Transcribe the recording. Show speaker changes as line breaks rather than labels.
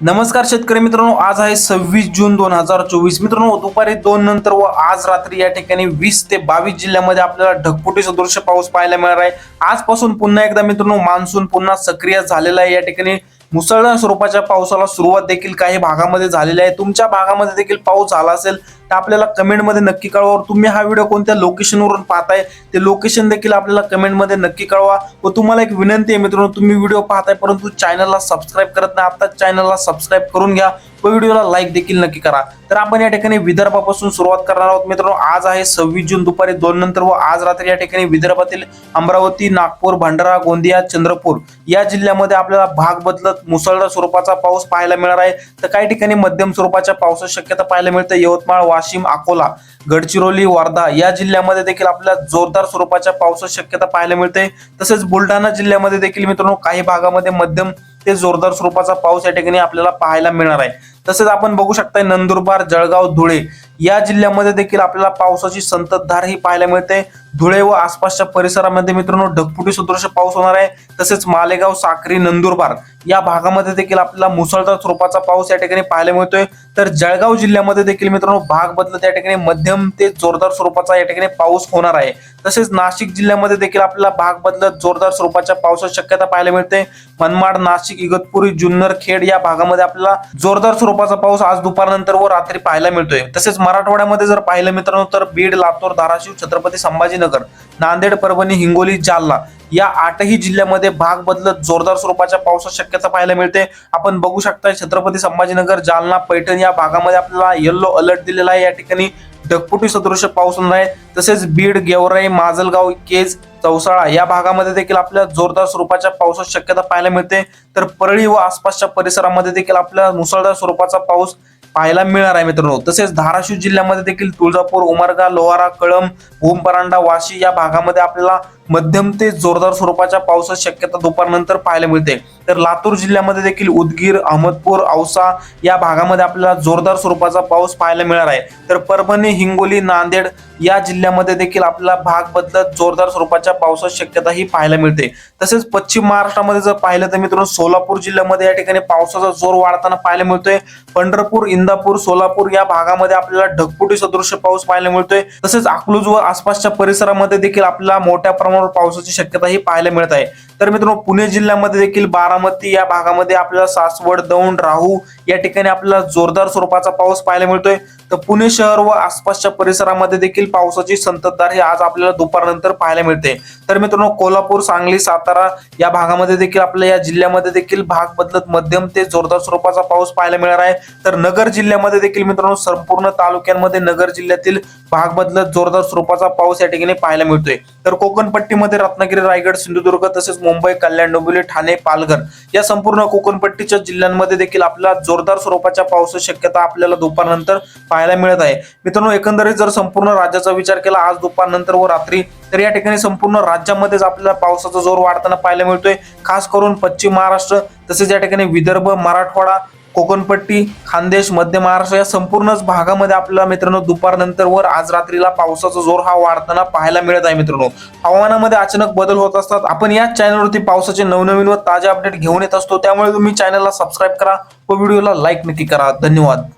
नमस्कार शेतकरी मित्रांनो आज आहे सव्वीस जून दोन हजार चोवीस. मित्रांनो दुपारी दोन नंतर व आज रात्री या ठिकाणी वीस ते बावीस जिल्ह्यामध्ये आपल्याला ढगपुटी सदृश पाऊस पाहायला मिळणार आहे. आजपासून पुन्हा एकदा मित्रांनो मान्सून पुन्हा सक्रिय झालेला आहे या ठिकाणी. मुसळधार स्वरूपाच्या पावसाला सुरुवात देखील काही भागामध्ये झालेली आहे. तुमच्या भागामध्ये देखील पाऊस झाला असेल तर आपल्याला कमेंटमध्ये नक्की कळवा. तुम्ही हा व्हिडिओ कोणत्या लोकेशनवरून पाहताय ते लोकेशन देखील आपल्याला कमेंटमध्ये नक्की कळवा. व तुम्हाला एक विनंती आहे मित्रांनो तुम्ही व्हिडिओ पाहताय परंतु चॅनलला सबस्क्राईब करत नाही. आत्ताच चॅनलला सबस्क्राईब करून घ्या. व व्हिडिओला लाईक देखील नक्की करा. तर आपण या ठिकाणी विदर्भापासून सुरुवात करणार आहोत. मित्रांनो आज आहे सव्वीस जून दुपारी दोन नंतर व आज रात्री या ठिकाणी विदर्भातील अमरावती नागपूर भंडारा गोंदिया चंद्रपूर या जिल्ह्यामध्ये आपल्याला भाग बदलत मुसळधार स्वरूपाचा पाऊस पाहायला मिळणार आहे. तर काही ठिकाणी मध्यम स्वरूपाच्या पावसाची शक्यता पाहायला मिळते. यवतमाळ वाशिम अकोला गडचिरोली वर्धा या जिल्ह्यामध्ये देखील आपल्याला जोरदार स्वरूपाच्या पावसाची शक्यता पाहायला मिळते. तसेच बुलढाणा जिल्ह्यामध्ये देखील मित्रांनो काही भागामध्ये मध्यम ते जोरदार स्वरूपाचा पाऊस या ठिकाणी आपल्याला पाहायला मिळणार आहे. तसेच आपण बघू शकता नंदुरबार जळगाव धुळे या जिल्ह्यामध्ये देखील आपल्याला पावसाची संततधार ही पाहायला मिळते. धुळे व आसपासच्या परिसरामध्ये मित्रांनो ढगफुटी सदृश पाऊस होणार आहे. तसेच मालेगाव साक्री नंदुरबार या भागामध्ये देखील आपल्याला मुसळधार स्वरूपाचा पाऊस या ठिकाणी पाहायला मिळतोय. तर जळगाव जिल्ह्यामध्ये देखील मित्रांनो भाग बदलत या ठिकाणी मध्यम ते जोरदार स्वरूपाचा या ठिकाणी पाऊस होणार आहे. तसेच नाशिक जिल्ह्यामध्ये देखील आपल्याला भाग बदलत जोरदार स्वरूपाच्या पावसाची शक्यता पाहायला मिळते. मनमाड नाशिक इगतपुरी जुन्नर खेड या भागामध्ये आपल्याला जोरदार स्वरूपाचा पाऊस आज दुपारनंतर व रात्री पाहायला मिळतोय. तसेच मराठवाड्यामध्ये जर पाहिलं मित्रांनो तर बीड लातूर धाराशिव छत्रपती संभाजीनगर नांदेड परभणी हिंगोली जालना या आठही जिल्ह्यामध्ये भाग बदलत जोरदार स्वरूपाच्या पावसाची शक्यता पाहायला मिळते. आपण बघू शकता छत्रपती संभाजीनगर जालना पैठण या भागामध्ये आपल्याला येल्लो अलर्ट दिलेला आहे. या ठिकाणी ढगफुटी सदृश पाऊस होणार आहे. तसेच बीड गेवराई माजलगाव केज चौसाळा या भागामध्ये देखील आपल्याला जोरदार स्वरूपाच्या पावसाची शक्यता पाहायला मिळते. तर परळी व आसपासच्या परिसरामध्ये देखील आपल्याला मुसळधार स्वरूपाचा पाऊस पाहायला मिळणार आहे मित्रांनो. तसेच धाराशिव जिल्ह्यामध्ये देखील तुळजापूर उमरगा लोहारा कळम भूमपरांडा वाशी या भागामध्ये आपल्याला मध्यम ते जोरदार स्वरूपाच्या पावसाची शक्यता दुपारनंतर पाहायला मिळते. तर लातूर जिल्ह्यामध्ये देखील उदगीर अहमदपूर औसा या भागामध्ये आपल्याला जोरदार स्वरूपाचा पाऊस पाहायला मिळणार आहे. तर परभणी हिंगोली नांदेड या जिल्ह्यामध्ये देखील आपल्याला भाग बदलत जोरदार स्वरूपाच्या पावसाची शक्यता ही पाहायला मिळते. तसेच पश्चिम महाराष्ट्रामध्ये जर पाहिलं तर मित्रांनो सोलापूर जिल्ह्यामध्ये या ठिकाणी पावसाचा जोर वाढताना पाहायला मिळतोय. पंढरपूर इंदापूर सोलापूर या भागामध्ये आपल्याला ढगपुटी सदृश पाऊस पाहायला मिळतोय. तसेच अकलूज व आसपासच्या परिसरामध्ये देखील आपल्याला मोठ्या प्रमाणात पावसाची शक्यता ही पाहायला मिळत आहे. तर मित्रांनो पुणे जिल्ह्यामध्ये देखील बारामती या भागामध्ये आपल्याला सासवड दौंड राहू या ठिकाणी आपल्याला जोरदार स्वरूपाचा पाऊस पाहायला मिळतोय. तर पुणे शहर व आसपासच्या परिसरामध्ये देखील पावसाची संततधार ही आज आपल्याला दुपारनंतर पाहायला मिळते. तर मित्रांनो कोल्हापूर सांगली सातारा या भागामध्ये देखील आपल्या या जिल्ह्यामध्ये देखील भाग बदलत मध्यम ते जोरदार स्वरूपाचा पाऊस पाहायला मिळणार आहे. तर नगर जिल्ह्यामध्ये देखील मित्रांनो संपूर्ण तालुक्यांमध्ये नगर जिल्ह्यातील भाग बदलत जोरदार स्वरूपाचा पाऊस या ठिकाणी पाहायला मिळतोय. तर कोकणपट्टीमध्ये रत्नागिरी रायगड सिंधुदुर्ग तसेच मुंबई कल्याण डोंबिवली ठाणे पालघर या संपूर्ण कोकणपट्टीच्या जिल्ह्यांमध्ये देखील आपल्याला जोरदार स्वरूपाच्या पावसाची शक्यता आपल्याला दुपारनंतर पाहायला मिळत आहे. मित्रांनो एकंदरीत जर संपूर्ण राज्याचा विचार केला आज दुपारनंतर व रात्री तर या ठिकाणी संपूर्ण राज्यामध्येच आपल्याला पावसाचा जोर वाढताना पाहायला मिळतोय. खास करून पश्चिम महाराष्ट्र तसेच या ठिकाणी विदर्भ मराठवाडा कोकणपट्टी खानदेश मध्य महाराष्ट्र या संपूर्णच भागामध्ये आपल्याला मित्रांनो दुपारनंतर वर आज रात्रीला पावसाचा जोर हा वाढताना पाहायला मिळत आहे मित्रांनो. हवामानामध्ये अचानक बदल होत असतात. आपण याच चॅनलवरती पावसाचे नवनवीन व ताजे अपडेट घेऊन येत असतो. त्यामुळे तुम्ही चॅनलला सबस्क्राईब करा व व्हिडिओला लाईक नक्की करा. धन्यवाद.